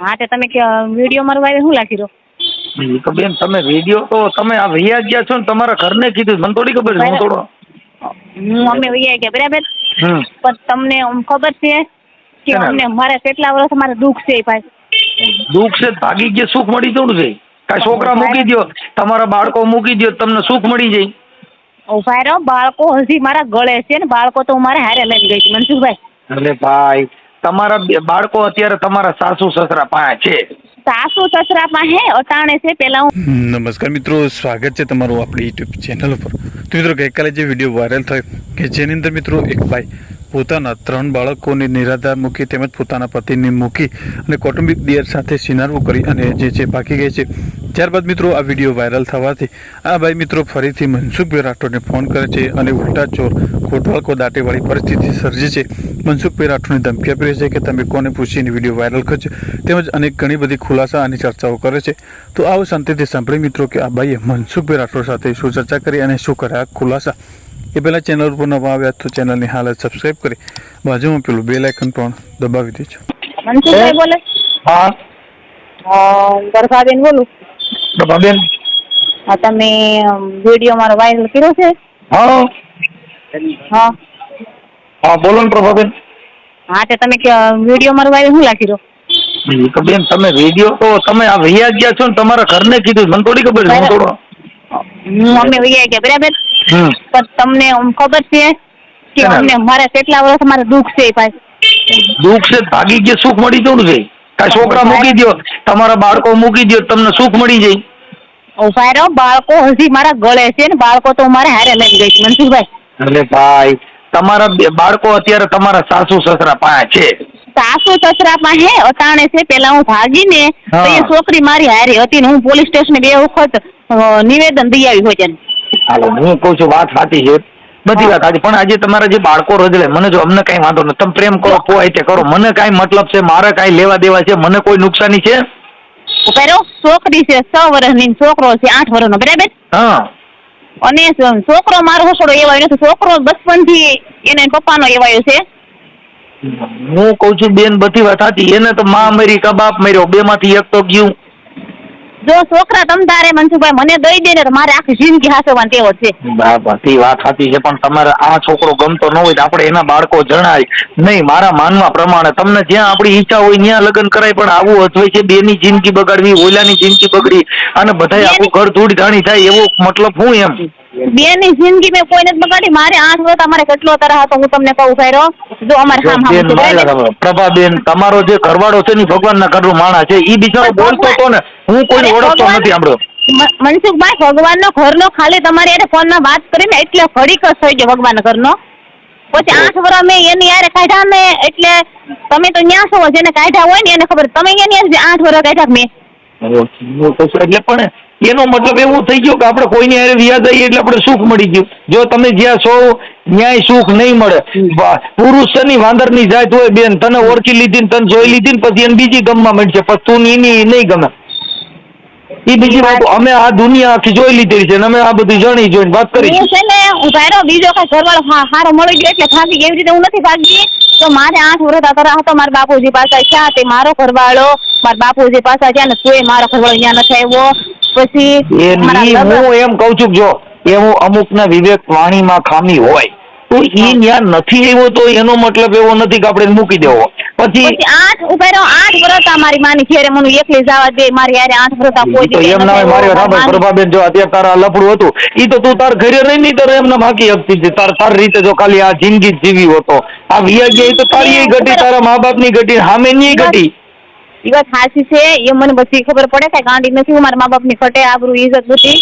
હા તે તમે વીડિયો મારું વાવે શું લાખી રહ્યો? તો બેન તમે વીડિયો તો તમે આ વૈયા ગયા છો ને તમારા ઘરને કીધું મને થોડી ખબર છે હું થોડો હું અમે વૈયા ગયા બરાબર? પણ તમને ખબર છે કે અમને મારે કેટલા વર્ષ મારે દુઃખ છે ભાઈ. દુઃખ છે ભાગી ગયા સુખ મળી જવું છે. કાંઈ છોકરા મૂકી દ્યો તમારા બાળકો મૂકી દો તમને સુખ મળી જાય. ઊભા રહો બાળકો હજી મારા ગળે છે ને બાળકો તો હું મારે હારે લઈને ગઈ છું મનસુખભાઈ. અરે ભાઈ તમારા બાળકો અત્યારે તમારા સાસુ સસરા પાસે છે. સાસુ સસરા પાસે અટાણે છે પેલા હું નમસ્કાર મિત્રો સ્વાગત છે તમારું આપણી યુટ્યુબ ચેનલ ઉપર. તો મિત્રો ગઈકાલે જે વીડિયો વાયરલ થયો કે જેની અંદર મિત્રો એક ભાઈ પોતાના ત્રણ બાળકોને નિરાધાર મૂકી તેમજ પોતાના પતિને મૂકી અને કૌટુંબિક દિયર સાથે સિનારવું કરી અને જે છે ભાગી ગઈ છે. ત્યારબાદ મિત્રો આ વીડિયો વાયરલ થવાથી આ ભાઈ મિત્રો ફરીથી મનસુખભાઈ રાઠોડને ફોન કરે છે અને ઉલટા ચોર કોટવાળકો દાટેવાળી પરિસ્થિતિ સર્જી છે. મનસુખભાઈ રાઠોડને ધમકી આપી છે કે તમે કોને પૂછીને વીડિયો વાયરલ કરજો તેમજ અનેક ઘણી બધી ખુલાસા અને ચર્ચાઓ કરે છે. તો આવો શાંતિથી સાંભળી મિત્રો કે આ ભાઈએ મનસુખભાઈ રાઠોડ સાથે શું ચર્ચા કરી અને શું કર્યા ખુલાસા? એ પહેલાં ચેનલ ઉપર નવા આવ્યા તો ચેનલની હાલત સબસ્ક્રાઈબ કરી બાજુમાં પેલું બેલ આઇકન પણ દબાવી દેજો મનસુખભાઈ બોલે હા ગરભાબેન બોલું બેન હા તમે વીડિયો મારો વાયરલ કર્યો છે હા હા હા બોલો ને પ્રભાબેન હા તે તમે વીડિયો મારો વાયરલ શું લાખી રહ્યો ઈ તો બેન તમે વીડિયો તો તમે આ વૈયા ગયા છો ને તમારા ઘરને કીધું મને થોડી ખબર છે હું થોડો હું અમે વૈયા ગયા બરાબર હમ પણ તમને ખબર છે કે? અમને મારે કેટલા વર્ષ મારે દુઃખ છે ભાઈ. દુઃખ છે ભાગી ગયો સુખ મળી જવું છે કાંઈ છોકરા મૂકી દો તમારા બાળકો મૂકી દો તમને સુખ મળી જાય. ઊભા રહો બાળકો હજી મારા ગળે છે ને બાળકો તો મારે હારે લઈ ગઈ છે મનસુખભાઈ. અરે ભાઈ તમારા બાળકો અત્યારે તમારા સાસુ સસરા પાસે છે. સાસુ સસરા પાસે અટાણે છે પેલા હું ભાગીને તો એ છોકરી મારી હારે હતી ને હું પોલીસ સ્ટેશન બે વખત નિવેદન દઈ આવી હોય છે હાલો હું કહું છું વાત સાચી છે. બધી વાત સાચી. પણ આજે તમારા જે બાળકો રજડે મને જો અમને કઈ વાંધો નથી. તમે પ્રેમ કરો પોહાય તે કરો. મને કઈ મતલબ છે મારે કઈ લેવા દેવા છે મને કોઈ નુકસાની છે? ઊભા છોકરી છે છ વર્ષની છોકરો છે આઠ વર્ષનો. બરાબર? હા. અને છોકરો મારો હસોડો એવાયો નથી. છોકરો બચપનથી એને એના પપ્પાનો એવાયો છે. હું કહું છું બેન બધી વાત હતી એને તો માં મરી કબાપ મર્યો. બે માંથી એક તો ગયું. જો છોકરા તમ તારે મનસુખભાઈ મને દઈ દે ને તો મારે આખી જિંદગી હાસવાની જ છે. બરાબર તે વાત સાચી છે પણ તમારે આ છોકરો ગમતો ન હોય તો આપણે એના બાળકો જણાય. નહીં મારા માનવા પ્રમાણે તમને જ્યાં આપણી ઈચ્છા હોય ત્યાં લગ્ન કરાય પણ આવું અજવાય છે બેની જિંદગી બગાડવી ઓલાની જિંદગી બગડી અને બધાય આખું ઘર ધૂળ ધાણી થાય એવો મતલબ હું એમ. બેનની જિંદગી મેં કોઈને બગાડી. મારે આઠ વર્ષ અમારે કેટલો તરહ હતો હું તમને કહું ભાઈ જો અમારે સામ બેન સામ પ્રભાબેન તમારો જે ઘરવાળો છે ને ભગવાનના ઘરનું માણસ છે. ઈ બિચારો બોલતો હતો ને હું કોઈ ઓળખતો નથી આપણો મ- મનસુખભાઈ ભગવાનનો ઘરનો ખાલી તમારી યારે ફોનમાં વાત કરીને એટલે ઘડીક જ થઈ ગયો ભગવાનના ઘરનો. પછી આઠ વર્ષ મેં એની યારે કાઢ્યા ને એટલે તમે તો ન્યા છો જેને કાઢ્યા હોય ને એને ખબર. તમે એની યારે આઠ વર્ષ કાઢ્યા મેં? એટલે પણ એનો મતલબ એવું થઈ ગયો કે આપણે કોઈની હારે વ્યાજ આવીએ એટલે આપણે સુખ મળી ગયું. જો તમે જ્યાં છો ન્યાય સુખ નહીં મળે. પુરુષની વાંદરની વાંદરની જાત હોય બેન. તને ઓળખી લીધી તને જોઈ લીધી ને પછી એને બીજી ગમવા મળશે પછી તું એની નહીં ગમે. એ બીજી વાત અમે આ દુનિયા આખી જોઈ લીધી છે અમે આ બધું જાણી જોઈને વાત કરી હું છે. ને હું ભાઈરો બીજો કઈ ઘરવાળો હારો મળી ગયો એટલે ભાગી એવી રીતે હું નથી ભાગી તો મારે આઠ વર્ષ હતા હતો મારા બાપુજી પાસે ક્યાં તે મારો ઘરવાળો મારા બાપુજી પાસે ક્યાં ને તોય મારો ઘરવાળો ત્યાં નથી આવ્યો. પછી એ હું એમ કઉ છું જો એવું અમુકના વિવેક વાણીમાં ખામી હોય તો ઈ ન્યા નથી આવ્યો તો એનો મતલબ એવો નથી કે આપણે મૂકી દેવો. પછી આઠ ઊભા રહો આઠ વ્રત મારી માની. ઘેરે મને એકલી જવા દે મારી યારે આઠ વ્રત કોઈ તો એમ ના હોય મારી રાબર પ્રભાબેન જો અત્યારે તારા લફડું હતું ઈ તો તું તાર ઘરે રહી નહીં તારે એમને બાકી હકતી હતી તાર તાર રીતે જો ખાલી આ જિંદગી જીવી હોતો. આ વિયા ગયા તો તારી ઘટી તારા મા બાપની ઘટી સામે ની ઘટી. ઈ વાત સાચી છે. એ મને બધી ખબર પડે કઈ ગાંડી નથી હું મારા મા બાપની ખટે આબરૂ ઇજ્જત બધી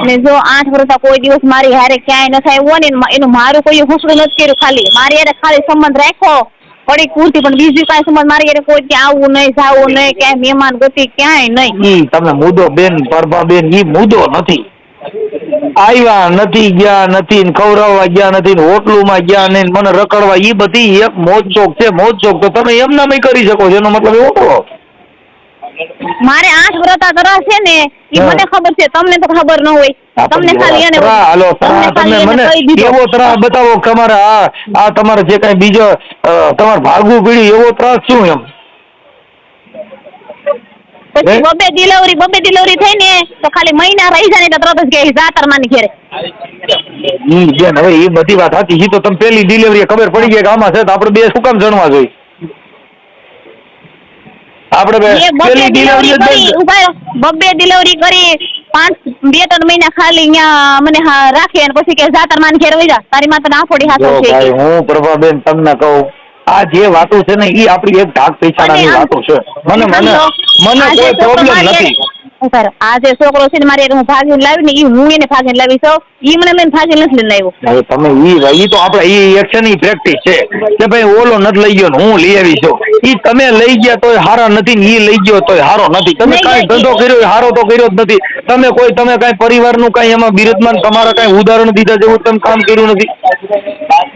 અને જો આઠ વર્ષ કોઈ દિવસ મારી હારે ક્યાંય ન થાય હોય ને એનું- મારું કોઈ હુસડું નથી કર્યું ખાલી. મારી હારે ખાલી સંબંધ રાખ્યો. પડી પૂરતી પણ બીજું કાંઈ સંબંધ મારી હારે કોઈ ત્યાં આવવું નહીં જાવું નહીં ક્યાંય મહેમાન ગતિ ક્યાંય નહીં. તમે મુદ્દો બેન પ્રભાબેન ઈ મુદ્દો નથી. આવ્યા નથી ગયા નથી ને ખવડાવવા ગયા નથી ને હોટલુમાં ગયા ને મને રખડવા એ બધી એક મોજ શોખ છે મોજ શોખ તો તમે એમ નામે કરી શકો છો એનો મતલબ એવો કરો મારે આઠ વ્રતા કરવા છે ને એ મને ખબર છે તમને તો ખબર ન હોય. તમને ખાલી એને હાલો તમે મને એવો ત્રાસ બતાવો તમારે આ આ તમારે જે કઈ બીજો તમારે ભાગવું પડ્યું એવો ત્રાસ શું એમ? પછી બબે ડિલિવરી બબે ડિલિવરી થઈ ને તો ખાલી મહિના રહી જાય ને તરત જ કે જાતર માની ઘેરે. હમ બેન હવે એ બધી વાત હતી. ઈ તો તમે પેલી ડિલિવરી ખબર પડી ગઈ કે આમાં છે તો આપણે બે શું કામ જણવા જોઈએ? આપણે પેલી ડિલિવરી કરી ઊભા બબે ડિલિવરી કરી પાંચ બે ત્રણ મહિના ખાલી અહીંયા મને રાખી અને પછી કે જાતર માન ઘેરે વઈ જા. તારી માતા આફોડી ફોડી હાથો છે. હું પ્રભાબેન તમને કહું આ જે વાતો છે ને એ આપણી એક ઢાક પૈસાની વાતો છે. મને મને મને કોઈ પ્રોબ્લેમ નથી. આ જે છોકરો છે ને મારી હું ભાગીને લાવી ને એ હું એને ભાગીને લાવી છું. ઈ મને મેં ભાગીને નથી લઈને આવ્યો. તમે એ તો આપણે એ એક્શનની પ્રેક્ટિસ છે. કે ભાઈ ઓલો નથી લઈ ગયો હું લઈ આવી છું. ઈ તમે લઈ ગયા તોય હારા નથી ને ઈ લઈ ગયો તોય હારો નથી. તમે કઈ ધંધો કર્યો હારો તો કર્યો જ નથી. તમે કોઈ તમે કાંઈ પરિવારનું કાંઈ એમાં બિરજમાન તમારા કાંઈ ઉદાહરણ દીધા જેવું તમે કામ કર્યું નથી.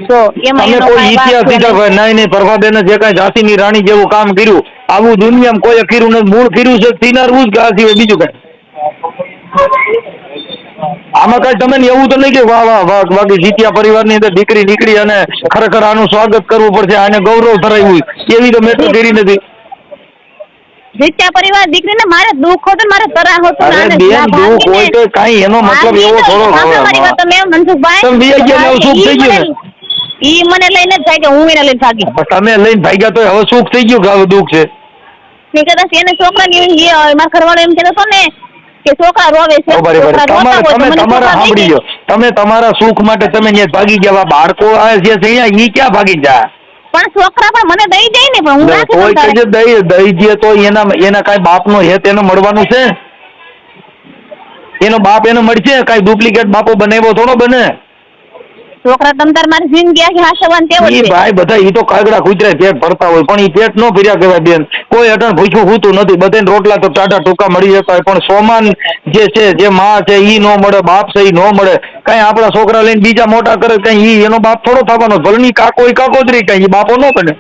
તમે કોઈ ઇતિહાસ દીધા. ભાઈ નહીં નહીં પ્રભાબેને જે કાંઈ ઝાંસીની રાણી જેવું કામ કર્યું આવું દુનિયામાં કોઈ કર્યું નથી મૂળ કર્યું છે તિનારવું જ કે હોય બીજું કાંઈ. આમાં કાંઈ તમે એવું તો નહીં કે વાહ વાહ વાહ બાકી જીત્યા પરિવારની અંદર દીકરી નીકળી અને ખરેખર આનું સ્વાગત કરવું પડશે આને ગૌરવ ધરાવ્યું એવી તો મેં તો કરી નથી. જીત્યા પરિવાર દીકરીને મારે દુઃખ હતું મારે તરાહ હતું અરે બેન દુઃખ હોય તો કાંઈ એનો મતલબ એવો થોડો સામે તમે મનસુખભાઈ તમે બીજા ગયા સુખ થઈ ગયું. ઈ મને લઈને જ થાય કે હું એને લઈને ભાગી. તમે લઈને ભાગ્યા તો હવે સુખ થઈ ગયું દુઃખ છે? મેં કદાચ એને એમ કે મારા ઘરવાળો એમ કહેતો હતો ને કે છોકરા રોવે છે તમે તમારા સાંભળી લો તમે તમારા સુખ માટે તમે ત્યાં ભાગી ગયા. બાળકો આવે છે અહીંયા ઈ ક્યાં ભાગી જાય? પણ છોકરા પણ મને દઈ જાય ને પણ હું રાખી કોઈ કે દઈ દઈ દે તો એના એના કઈ બાપનો હેત એને મળવાનું છે? એનો બાપ એને મળશે? કઈ ડુપ્લિકેટ બાપો બનાવ્યો થોડો બને? છોકરા તમ તાર મારી જિંદગી આખી હાસવાની ઈ છે. ભાઈ બધા ઈ તો કાગડા કૂતરા પેટ ભરતા હોય પણ ઈ પેટ નો ભર્યા કહેવાય બેન. કોઈ અટણ ભૂખ્યું હોતું નથી બધાને રોટલા તો ટાટા ટૂંકા મળી જતા હોય પણ સોમાન જે છે જે માં છે ઈ નો મળે બાપ છે ઈ નો મળે. કઈ આપણા છોકરા લઈને બીજા મોટા કરે કઈ ઈ એનો બાપ થોડો થવાનો ભલની કાકો ઈ કાકો જ રહી કઈ બાપો નો બને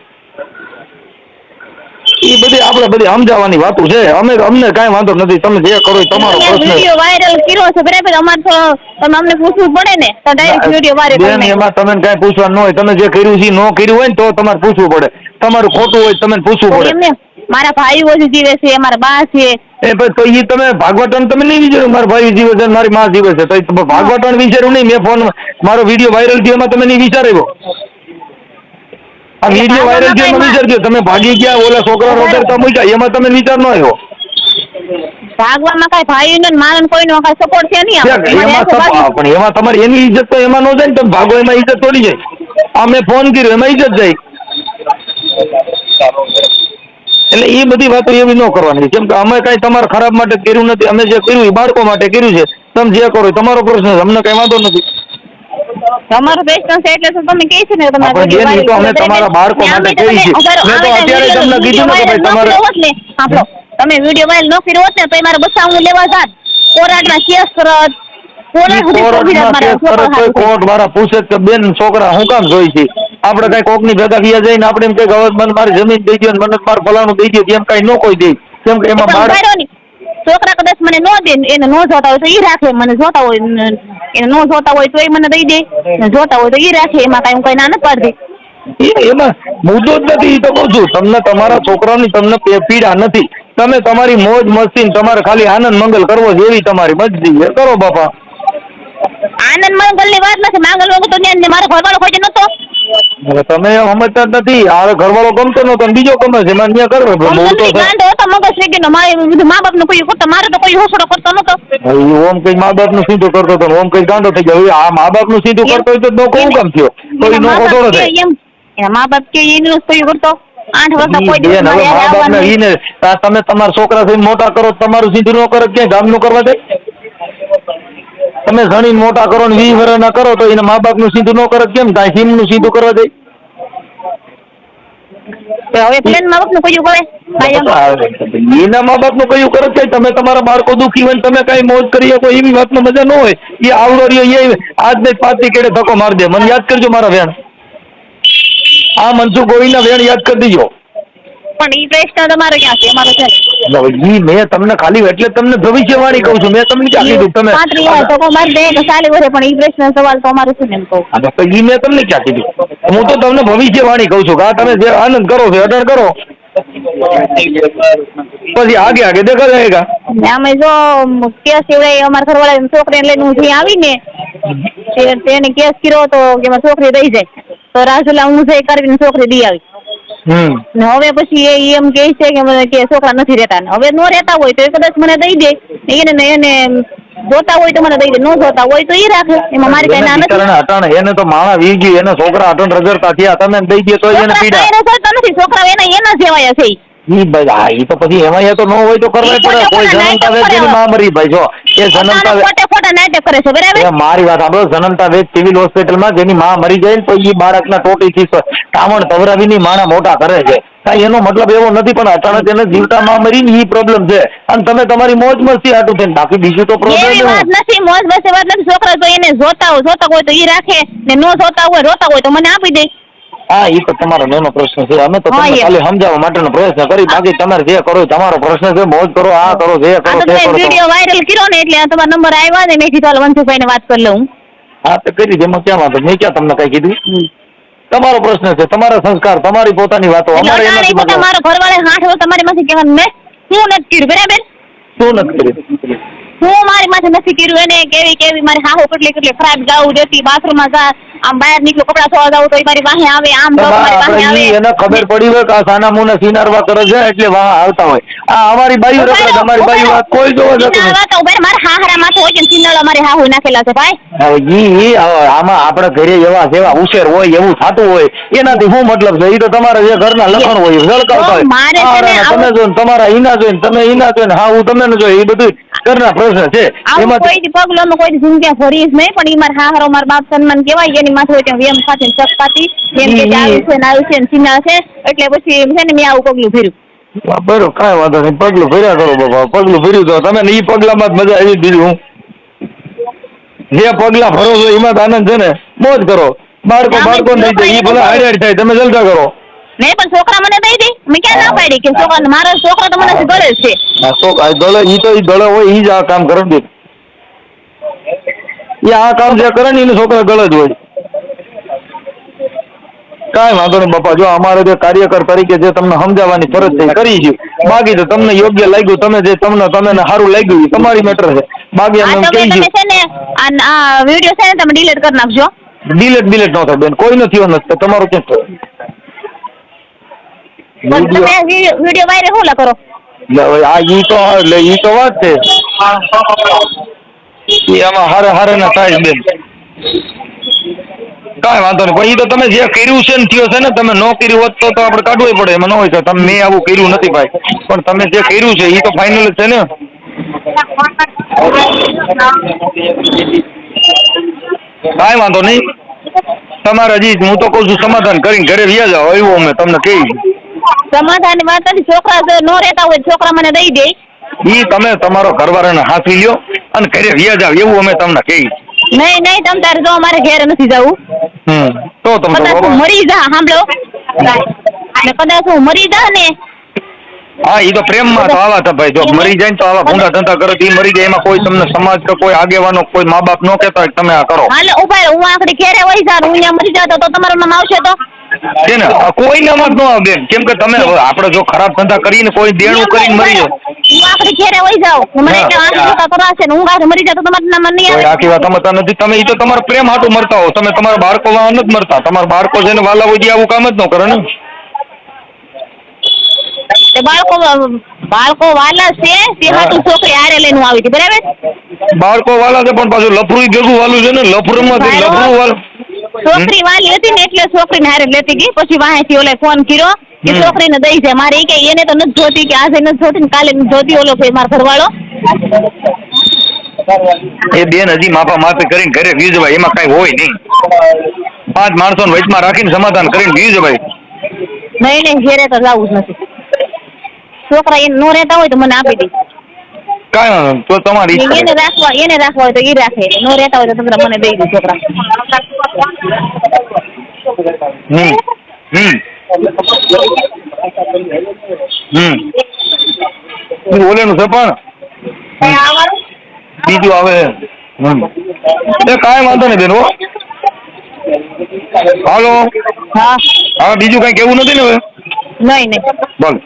ઈ બધી આપણે બધી સમજાવવાની વાતો છે. અમે અમને કાંઈ વાંધો નથી. તમે જે કરો એ તમારો પ્રશ્ન વિડિયો વાયરલ કર્યો છે બરાબર? અમારે તો તમે અમને પૂછવું પડે ને. તો ડાયરેક્ટ વિડિયો વાયરલ બેન એમાં તમે કાંઈ પૂછવાનું હોય. તમે જે કર્યું છે નો કર્યું હોય ને તો તમારે પૂછવું પડે. તમારું ખોટું હોય તમને પૂછવું પડે. મારા ભાઈઓ જ જીવે છે મારા બા છે. એ તો ઈ તમે ભાગવટન તમે નહીં વિચાર્યું? મારા ભાઈ જીવે છે મારી માં જીવે છે. તો ભાગવટન વિચાર્યું નહીં. મેં ફોન મારો વીડિયો વાયરલ થયો એમાં તમે નહીં વિચાર્યો? આ વીડિયો વાયરલ થયો એમાં વિચારજો તમે ભાગી ગયા ઓલા છોકરા રોતરતા મૂક્યા એમાં તમે વિચાર ન આવ્યો. ભાગવામાં કઈ ભાઈ ને કોઈ કોઈનો કઈ સપોર્ટ છે નહીં એમાં પણ એમાં તમારી એની ઇજ્જત તો એમાં ન જાય ને તમે ભાગો એમાં ઇજ્જત થોડી જાય. આ મેં ફોન કર્યો એમાં ઇજ્જત જાય. એટલે એ બધી વાતો એવી ન કરવાની. કેમ કે અમે કઈ તમારા ખરાબ માટે કર્યું નથી અમે જે કર્યું એ બાળકો માટે કર્યું છે. તમે જે કરો તમારો પ્રશ્ન છે અમને કઈ વાંધો નથી. તમારો પ્રશ્ન છે એટલે તો તમે કહે છે ને તમારે બેન, તો અમે તમારા બાળકો માટે કહી છે મેં તો અત્યારે તમને કીધું ને કે ભાઈ તમારે- સાંભળો, તમે વિડિયો વાયરલ ન કર્યો હોત ને તો એ મારે હું લેવા જાત. કોર્ટમાં કેસ કરત. કોર્ટ વાળા પૂછે કે બેન છોકરા હું કામ જોઈ છે? આપણે કઈ કોકની ભેગા થયા જઈને આપણે એમ કઈ હવે મારી જમીન દઈ દો ને મને મારું ફલાણું દઈ દો એમ કઈ ન કોઈ દે. કેમ કે એમાં બાળક. છોકરા કદાચ મને નો દે એને નો જોતા હોય તો ઈ રાખે મને જોતા હોય એને નો જોતા હોય તો એ મને દઈ દે. જોતા હોય તો ઈ રાખે એમાં કઈ હું કઈ ના નથી પાડી એમાં મુદ્દો જ નથી એ તો કહું છું તમને તમારા છોકરાની તમને પીડા નથી. તમે તમારી મોજ મસ્તી તમારે ખાલી આનંદ મંગલ કરવો છે એવી તમારી મરજી કરો બાપા. આનંદ મંગલની વાત નથી માંગલ વગર તો ને મારો ઘરવાળો કોઈ નતો હવે તમે સમજતા જ નથી. આ ઘરવાળો ગમતો નતો ને બીજો ગમે છે. મને ત્યાં કરો બહુ તો મમ્મી છે. ગાંડો હતો મગજ વેગીનો મારે બધું મા બાપનું કોઈ કરતો મારે તો કોઈ હોસડો કરતો નતો ઓમ કઈ મા બાપનું સીધું કરતો હતો ને ઓમ કઈ ગાંડો થઈ ગયો. આ મા બાપનું સીધું કરતો હોય તો નો કોણ કામ થયો? કોઈ નો થોડો થાય. મા બાપ કે એનું કોઈ કરતો? ને તમે તમારા છોકરા મોટા કરો તમારું સીધું ન કરો ક્યાંય ગામનું કરવા દે તમે ધણીને મોટા કરો ને વીસ વર્ષના કરો તો એને મા બાપનું સીધું ન કરે કેમ? થાય સીમનું સીધું કરવા દે. નું. એના મા બાપનું કયું કરે? છે તમે તમારા બાળકો દુખી હોય તમે કઈ મોજ કરી શકો એવી વાત નો મજા ન હોય. એ આવડો રહ્યો એ આજ ને પાછી કેડે ધક્કો મારી દે. મને યાદ કરજો મારા વેણ. આ મનસુખ ગોહિલના વેણ યાદ કરી દીજો. પણ ઈ પ્રશ્ન તમારે ક્યાં છે? અમારો છે ઈ મેં તમને ખાલી એટલે તમને ભવિષ્યવાણી કહું છું. મેં તમને ક્યાં કીધું? તમે પાંત્રી હોય તો કોઈ મારી દે કે ચાલી વર્ષે પણ ઈ પ્રશ્ન સવાલ તો અમારો છે એમ કહું. તો ઈ મેં તમને ક્યાં કીધું? હું તો તમને ભવિષ્યવાણી કહું છું કે આ તમે જે આનંદ કરો છો અડર કરો. પછી આગે આગે દેખા જાયગા. અમે જો કેસ એવડે અમારા ઘરવાળા છોકરીને લઈને હું જે આવીને તેને કેસ કર્યો તો કે છોકરી રહી જાય. તો રાજુલા હું જઈ કરીને છોકરી દઈ આવી. ને હવે પછી એ એમ કે છે કે મને કે છોકરા નથી રહેતા હવે નો રહેતા હોય તો એ કદાચ મને દઈ દે. એને એને જોતા હોય તો મને દઈ દે. નો જોતા હોય તો એ રાખે. એમાં મારી કઈ ના નથી. એને તો માળા વી ગયું એને છોકરા અટણ રજરતા થયા. તમે દઈ દે તો એને પીડા. છોકરા એના એના જેવાયા છે ઈ. ઈ તો પછી એમાં એ તો ન હોય તો કરવા ઈ પડે. કોઈ જન્મતા ભાઈ જો એ જનમતા વેચ નાટક કરે છે બરાબર? એ મારી વાત સાંભળો જન્મતા વેચ સિવિલ હોસ્પિટલમાં જેની માં મરી જાય ને તો ઈ બાળકના ટોટીથી કામણ તવરાવીની માણા મોટા કરે છે. કાંઈ એનો મતલબ એવો નથી પણ અચાનક એને જીવતા માં મરી ને ઈ પ્રોબ્લેમ છે. અને તમે તમારી મોજ મસ્તી હાટું થઈને બાકી બીજું તો પ્રોબ્લેમ નથી મોજ મસ્તી વાત નથી. છોકરા તો એને જોતા હોય જોતા હોય તો ઈ રાખે. ને નો જોતા હોય રોતા હોય તો મને આપી દે. હા એ તો તમારો નાનો પ્રશ્ન છે. અમે તો તમને ખાલી સમજાવવા માટેનો પ્રયત્ન કરી. બાકી તમારે જે કરો તમારો પ્રશ્ન છે. મોજ કરો આ કરો જે કરો તે કરો વિડિયો વાયરલ કર્યો ને એટલે આ તમારો નંબર આવ્યો ને મેં કીધું હાલો વંશુભાઈને વાત કરી લઉં. હા તો કરી જેમાં ક્યાં વાંધો? મેં ક્યાં તમને કઈ કીધું? તમારો પ્રશ્ન છે. તમારા સંસ્કાર તમારી પોતાની વાતો. અમારે એનાથી ઈ બધા મતલબ મારો ઘરવાળા હાથ તમારી માંથી કહેવાનું મેં શું નથી કર્યું બરાબર? શું નથી કર્યું? હું મારી માથે નથી કર્યું એને કેવી કેવી મારી હાહો કેટલી કેટલી ખરાબ ગાવું દેતી બાથરૂમમાં જા આમ બહાર નીકળું કપડા ધોવા જાવ તો મારી પાસે આવે આમ તો મારી પાસે આવે. એને ખબર પડી હોય કે આ સાના મુને સિનારવા કરે છે એટલે વાહ આવતા હોય. આ અમારી બાઈઓ રખડે તમારી અમારી વાત કોઈ જોવા જતું નથી ઊભા મારા હાહરા માથે હોય છે ને સિનાળા મારી હાહુ નાખેલા છે ભાઈ. ઈ આમાં આપણે ઘરે એવા જેવા ઉછેર હોય એવું થાતું હોય એનાથી શું મતલબ છે? ઈ તો તમારા જે ઘરના લખણ હોય ઝળકાવતા હોય. તમે જો તમારા ઈના જોઈને તમે ઈના જોઈને હા હું તમે ન જોઈ એ બધું ઘરના પ્રશ્ન છે. એમાં કોઈ પગલો કોઈ જિંદગી ભરીશ નહીં પણ ઈ મારા હાહરો મારા બાપ સન્માન કેવાય એની માથે હોય ત્યાં વેમ સાથે ચપાતી એમ કે આવ્યું છે ને આવ્યું છે ને છે એટલે પછી એમ છે ને મેં આવું પગલું ભર્યું. બરોબર કાંઈ વાંધો નહીં. પગલું ભર્યા કરો બાપા. પગલું ભર્યું તો તમે ને એ પગલામાં જ મજા આવી બીજું હું. જે પગલા ભરો છો એમાં આનંદ છે ને? મોજ કરો. બાળકો બાળકો નહીં જાય એ ભલે હાઈડ થાય. તમે જલસા કરો. નહીં પણ છોકરા મને દઈ દે મેં ક્યાં ના પાડી કે છોકરા મારો છોકરો તો મને ગળે છે. આ છોકરા ગળે ઈ તો ઈ ગળે હોય ઈ જ આ કામ કરે દે એ આ કામ જે કરે ને એને છોકરા ગળે જ હોય. કાંઈ વાંધો નહીં બાપા જો અમારે જે કાર્યકર તરીકે જે તમને સમજાવવાની ફરજ છે કરી છે. બાકી તો તમને યોગ્ય લાગ્યું તમે જે તમને તમે સારું લાગ્યું એ તમારી મેટર છે. બાકી અમે કહી છે ને આ વીડિયો છે ને તમે ડિલીટ કરી નાખજો. ડિલીટ ડિલીટ ન થાય બેન કોઈ નથી નથી તમારું કે થયો? તમે વીડિયો વાયરલ હોલા કરો? આ ઈ તો એટલે ઈ તો વાત છે. એમાં આમાં હારે હારે ના થાય બેન. કાંઈ વાંધો નહીં. પણ ઈ તો તમે જે કર્યું છે ને થયો છે ને તમે ન કર્યું હોત તો તો આપણે કાઢવું પડે. એમાં ન હોય તો તમે મેં આવું કર્યું નથી ભાઈ. પણ તમે જે કર્યું છે એ તો ફાઇનલ જ છે ને. કાંઈ વાંધો નહીં. તમારે હજી હું તો કહું છું સમાધાન કરીને ઘરે વ્યા જાઓ. એવું અમે તમને કહી. સમાધાન વાત નથી. છોકરા ન રહેતા હોય છોકરા મને દઈ દે. ઈ તમે તમારો ઘરવાળાને હાંસી લ્યો અને ઘરે વ્યા જાઓ. એવું અમે તમને કહી. નહીં નહીં તમ તારે જો અમારે ઘેર નથી જવું. હમ તો તમે કદાચ હું મરી જા સાંભળો. ને કદાચ હું મરી જા ને. હા ઈ તો પ્રેમમાં તો આવા છે ભાઈ. જો મરી જાય તો આવા ભૂંડા ધંધા કરો તો ઈ મરી જાય. એમાં કોઈ તમને સમાજ કે કોઈ આગેવાનો કોઈ મા બાપ નો કહેતા હોય કે તમે આ કરો. હાલે ઊભા હું આખડી ઘેરે હોય જાઉં હું ત્યાં મરી જાતો તો તમારું નામ આવશે તો? છે ને કોઈ નામ જ ન આવે બેન. કેમ કે તમે આપણે જો ખરાબ ધંધા કરીને કોઈ દેણું કરીને મરી જાય હું આખડી ઘેરે વહી જાઉં મને હા. એટલે આંખ જોતા કરાશે ને હું આખડી મરી જાઉં તો તમારું નામ નહીં કોઈ આવે આખી વાત સમજતા નથી તમે ઈ તો તમારા પ્રેમ હાટું મરતા હો તમે તમારા બાળકો વાળા નથી મરતા તમારા બાળકો છે ને વાલા હોય આવું કામ જ ન કરે ને તે બાળકો બાળકો વાલા છે તે હા. હાટું છોકરી હારે લઈને હું આવી હતી બરાબર બાળકો વાલા છે પણ પાછું લફરું ભેગું વાલું છે ને લફરુમાંથી ભાઈઓ. લફરું વાલું છોકરી વાલી હતી ને એટલે છોકરીને હારે લેતી ગઈ પછી વાહેથી ઓલે ફોન કર્યો કે છોકરીને દઈ છે મારે એ કે એને તો નથી જોતી કે આજે નથી જોતી ને કાલે જોતી ઓલો ભાઈ મારો ઘરવાળો. એ બેન હજી માફા માફી કરીને ઘરે વી જવાય એમાં કઈ હોય નહીં. પાંચ માણસો વચમાં રાખીને સમાધાન કરીને વી જવાય નહીં નહીં ઘેરે તો લાવું જ નથી. છોકરા એને નો રહેતા હોય તો મને આપી દે. કાંઈ તો તમારી એને રાખવા એને રાખવા હોય તો એ રાખે. નો રહેતા હોય તો તમે મને દઈ દો છોકરા. હમ હમ. હમ. ઓલેનું છે પણ. બીજું આવે હમ. એ કાંઈ વાંધો નહીં બેન હો. હાલો. હા. હા બીજું કાંઈ કેવું નથી ને હવે? નહીં નહીં. બોલો.